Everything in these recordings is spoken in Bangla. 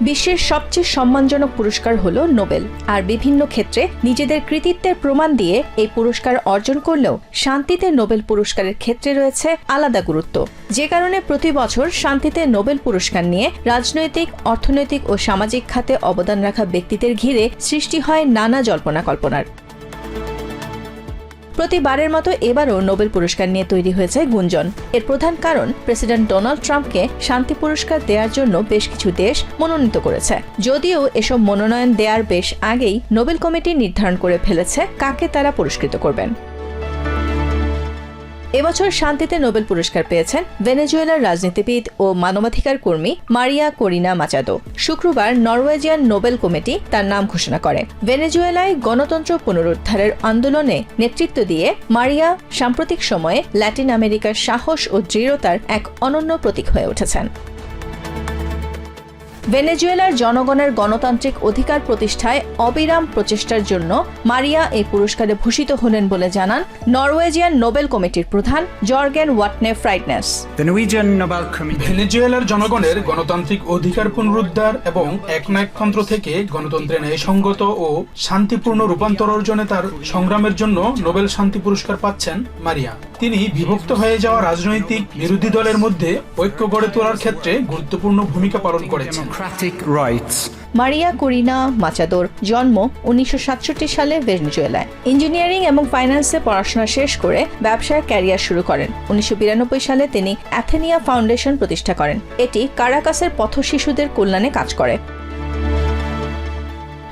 বিশ্বের সবচেয়ে সম্মানজনক পুরস্কার হল নোবেল। আর বিভিন্ন ক্ষেত্রে নিজেদের কৃতিত্বের প্রমাণ দিয়ে এই পুরস্কার অর্জন করলেও শান্তিতে নোবেল পুরস্কারের ক্ষেত্রে রয়েছে আলাদা গুরুত্ব। যে কারণে প্রতি বছর শান্তিতে নোবেল পুরস্কার নিয়ে রাজনৈতিক, অর্থনৈতিক ও সামাজিক খাতে অবদান রাখা ব্যক্তিদের ঘিরে সৃষ্টি হয় নানা জল্পনা কল্পনার। প্রতিবারের মতো এবারও নোবেল পুরস্কার নিয়ে তৈরি হয়েছে গুঞ্জন। এর প্রধান কারণ, প্রেসিডেন্ট ডোনাল্ড ট্রাম্পকে শান্তি পুরস্কার দেওয়ার জন্য বেশ কিছু দেশ মনোনীত করেছে। যদিও এসব মনোনয়ন দেওয়ার বেশ আগেই নোবেল কমিটি নির্ধারণ করে ফেলেছে কাকে তারা পুরস্কৃত করবেন। এবছর শান্তিতে নোবেল পুরস্কার পেয়েছেন ভেনেজুয়েলার রাজনীতিবিদ ও মানবাধিকার কর্মী মারিয়া করিনা মাচাদো। শুক্রবার নরওয়েজিয়ান নোবেল কমিটি তার নাম ঘোষণা করে। ভেনেজুয়েলায় গণতন্ত্র পুনরুদ্ধারের আন্দোলনে নেতৃত্ব দিয়ে মারিয়া সাম্প্রতিক সময়ে ল্যাটিন আমেরিকার সাহস ও দৃঢ়তার এক অনন্য প্রতীক হয়ে উঠেছেন। ভেনেজুয়েলার জনগণের গণতান্ত্রিক অধিকার প্রতিষ্ঠায় অবিরাম প্রচেষ্টার জন্য মারিয়া এই পুরস্কারে ভূষিত হলেন বলে জানান নরওয়েজিয়ান নোবেল কমিটির প্রধান জর্গেন ওয়াটনে ফ্রাইডনেস। ভেনেজুয়েলার জনগণের গণতান্ত্রিক অধিকার পুনরুদ্ধার এবং একনায়কতন্ত্র থেকে গণতন্ত্রে ন্যায়সঙ্গত ও শান্তিপূর্ণ রূপান্তর অর্জনে তার সংগ্রামের জন্য নোবেল শান্তি পুরস্কার পাচ্ছেন মারিয়া। তিনি বিভক্ত হয়ে যাওয়া রাজনৈতিক বিরোধী দলের মধ্যে ঐক্য গড়ে তোলার ক্ষেত্রে গুরুত্বপূর্ণ ভূমিকা পালন করেছেন। Democratic Rights. মারিয়া করিনা মাচাদোর জন্ম উনিশশো সাতষট্টি সালে ভেনেজুয়েলায়। ইঞ্জিনিয়ারিং এবং ফাইন্যান্সে পড়াশোনা শেষ করে ব্যবসায় ক্যারিয়ার শুরু করেন। উনিশশো বিরানব্বই সালে তিনি অ্যাথেনিয়া ফাউন্ডেশন প্রতিষ্ঠা করেন। এটি কারাকাসের পথ শিশুদের কল্যাণে কাজ করে।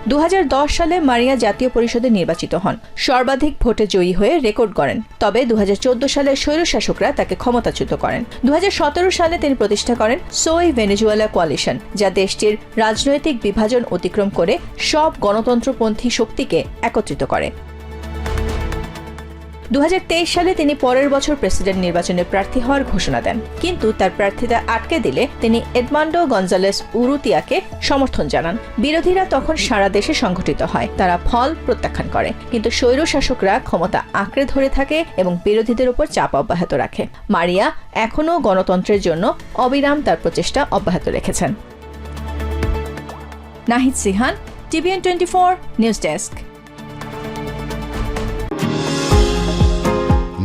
দু হাজার দশ সালে মারিয়া জাতীয় পরিষদে নির্বাচিত হন। সর্বাধিক ভোটে জয়ী হয়ে রেকর্ড করেন তবে দু হাজার চোদ্দ সালে স্বৈরশাসকরা তাকে ক্ষমতাচ্যুত করেন। দু হাজার সতেরো সালে তিনি প্রতিষ্ঠা করেন সোই ভেনেজুয়েলা কোয়ালিশন, যা দেশটির রাজনৈতিক বিভাজন অতিক্রম করে সব গণতন্ত্রপন্থী শক্তিকে একত্রিত করে। দু হাজার তেইশ সালে তিনি পরের বছর প্রেসিডেন্ট নির্বাচনে প্রার্থী হওয়ার ঘোষণা দেন। কিন্তু তার প্রার্থিতা আটকে দিলে তিনি এডমান্ডো গঞ্জালেস উরুতিয়াকে সমর্থন জানান। বিরোধীরা তখন সারা দেশে সংঘটিত হয়। তারা ফল প্রত্যাখ্যান করে। কিন্তু স্বৈর শাসকরা ক্ষমতা আঁকড়ে ধরে থাকে এবং বিরোধীদের উপর চাপ অব্যাহত রাখে। মারিয়া এখনও গণতন্ত্রের জন্য অবিরাম তার প্রচেষ্টা অব্যাহত রেখেছেন। Nahid Sihan, TVN twenty four news desk.